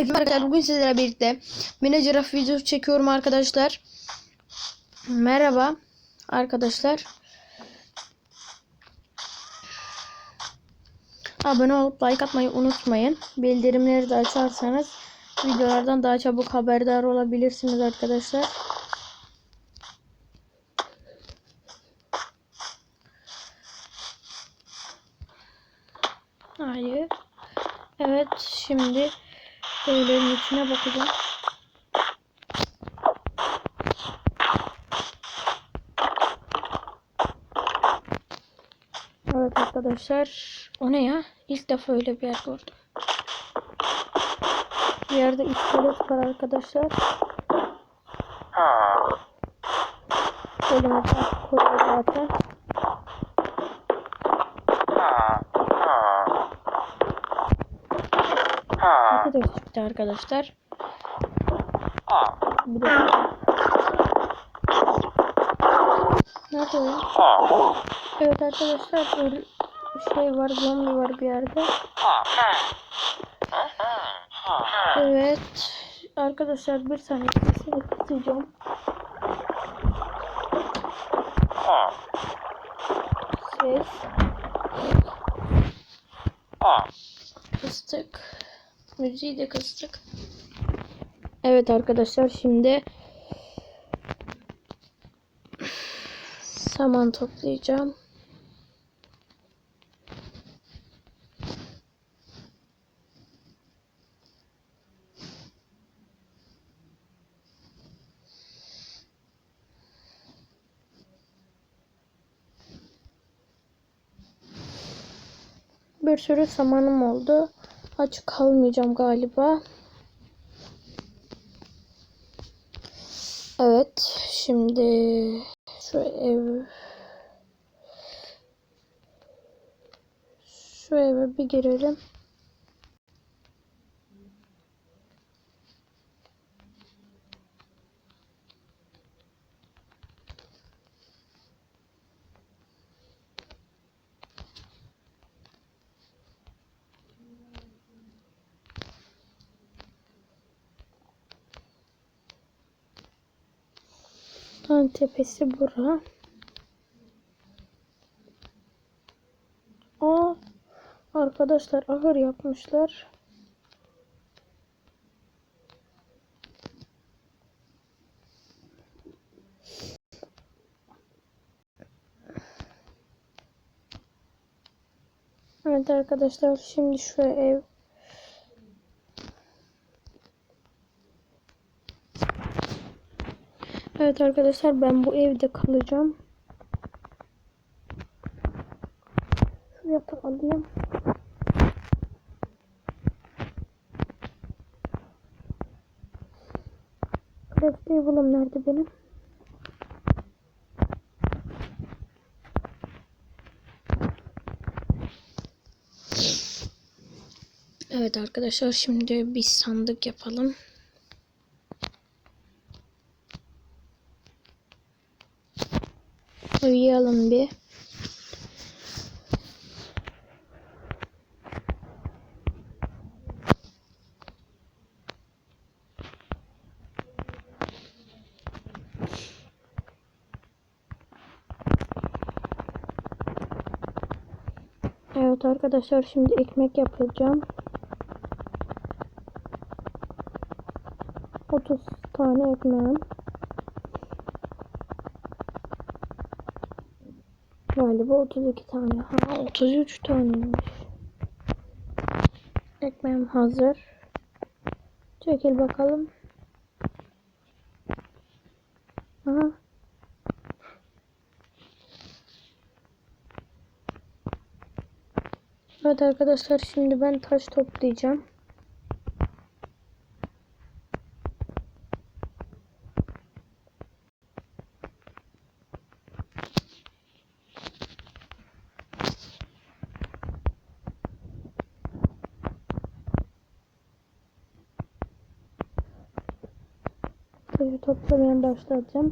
Herkese arkadaşlar bugün sizlerle birlikte giraffe videosu çekiyorum arkadaşlar. Merhaba arkadaşlar. Abone olup like atmayı unutmayın. Bildirimleri de açarsanız videolardan daha çabuk haberdar olabilirsiniz arkadaşlar. Hayır. Evet şimdi Şeylerin içine bakacağım. Evet arkadaşlar. O ne ya? İlk defa öyle bir yer gördüm. Bir yerde iskelet var arkadaşlar. Koyuyor zaten. Çıktı arkadaşlar. Bir de Nerede o? ya? Evet arkadaşlar bir şey var zombi var bir yerde. Evet arkadaşlar bir saniye sesini kısacağım. Ses. Kıstık. Müziği de kıstık. Evet arkadaşlar şimdi saman toplayacağım. Bir sürü samanım oldu. Aç kalmayacağım galiba. Evet. Şimdi şu ev şu eve bir girelim. Dağın tepesi bura. Aa, arkadaşlar ahır yapmışlar. Evet arkadaşlar şimdi şu ev Evet arkadaşlar ben bu evde kalacağım. Şu yatağı alayım. Craft table'ım nerede benim? Evet arkadaşlar şimdi bir sandık yapalım. Uyuyalım bir. Evet arkadaşlar şimdi ekmek yapacağım. 30 tane ekmeğim. Galiba 32 tane. Ha 33 taneymiş. Ekmeğim hazır. Çekil bakalım. Aha. Evet arkadaşlar şimdi ben taş toplayacağım. Önce toplamayan başlatacağım.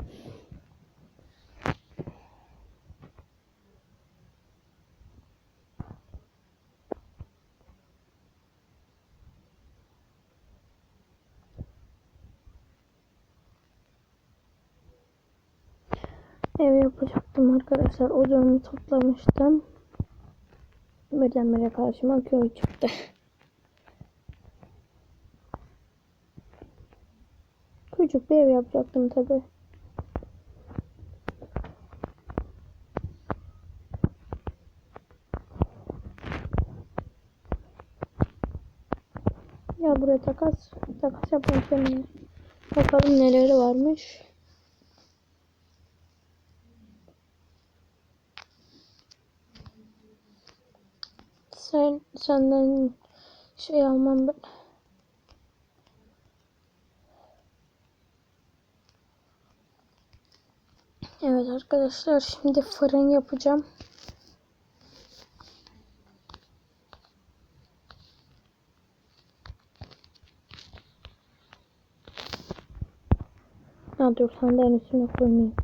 Ev yapacaktım arkadaşlar. Ocağımı toplamıştım. Birdenbire karşıma köy çıktı. Küçük bir ev yapacaktım tabi. Ya buraya takas takas yapmak seninle. Bakalım neleri varmış. Sen senden şey almam ben. Evet arkadaşlar şimdi fırın yapacağım. Ha dur sandalyenin üstüne koymayayım.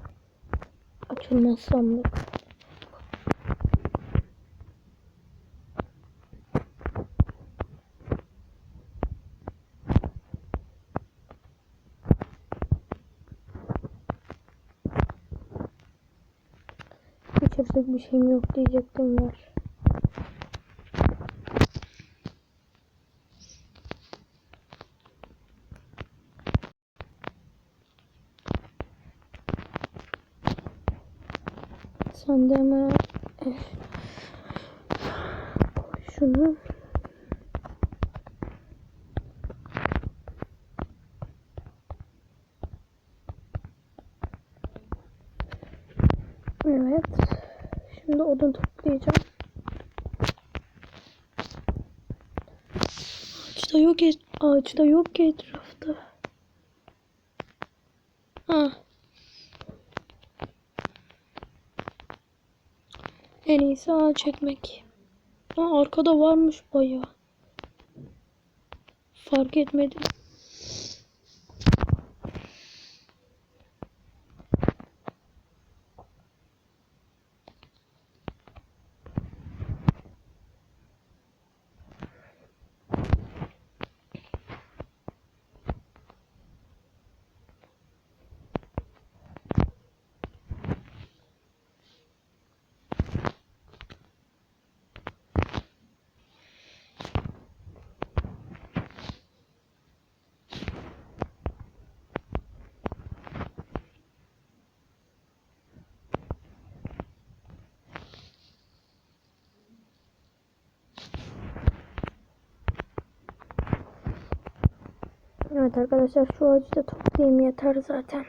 Açılmaz sandık. Geçirecek bir şeyim yok diyecektim var. Sen de eh, şunu. Evet. Şimdi odun toplayacağım. Ağaç da yok et, ağaç da yok ki etrafta. Ha. En iyisi ağaç ekmek. Ha, arkada varmış bayağı. Fark etmedim. Evet arkadaşlar şu ağacı da toplayayım yeter zaten.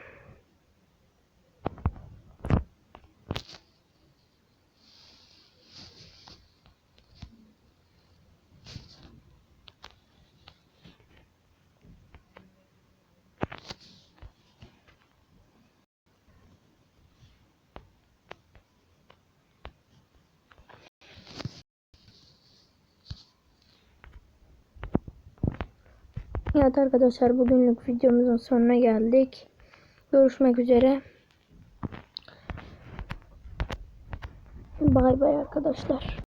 Evet arkadaşlar bugünlük videomuzun sonuna geldik. Görüşmek üzere. Bay bay arkadaşlar.